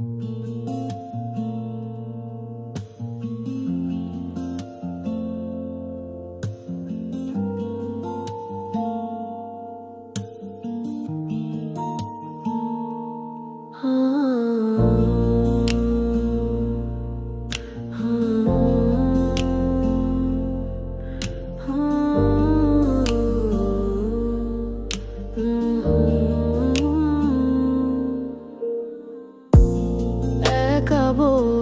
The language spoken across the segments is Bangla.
Mm-hmm.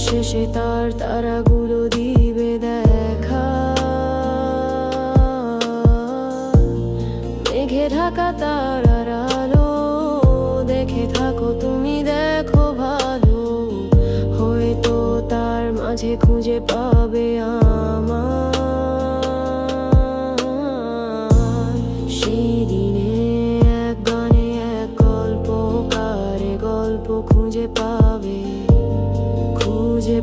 শেষে তার তারাগুলো দিবে দেখা। মেঘে ঢাকা তারার আলো, দেখে থাকো তুমি দেখো ভালো। হয়তো তার মাঝে খুঁজে পাবে পা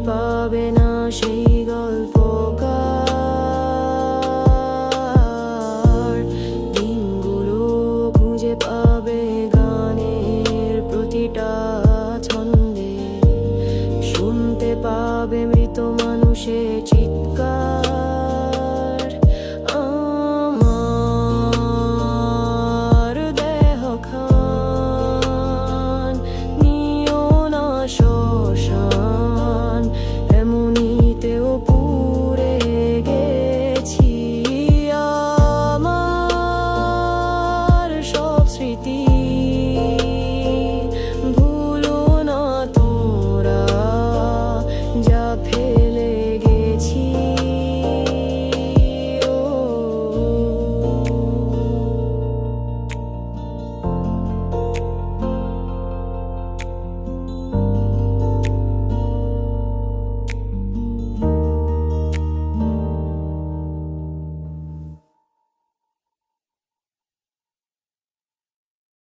পাবে স্মৃতি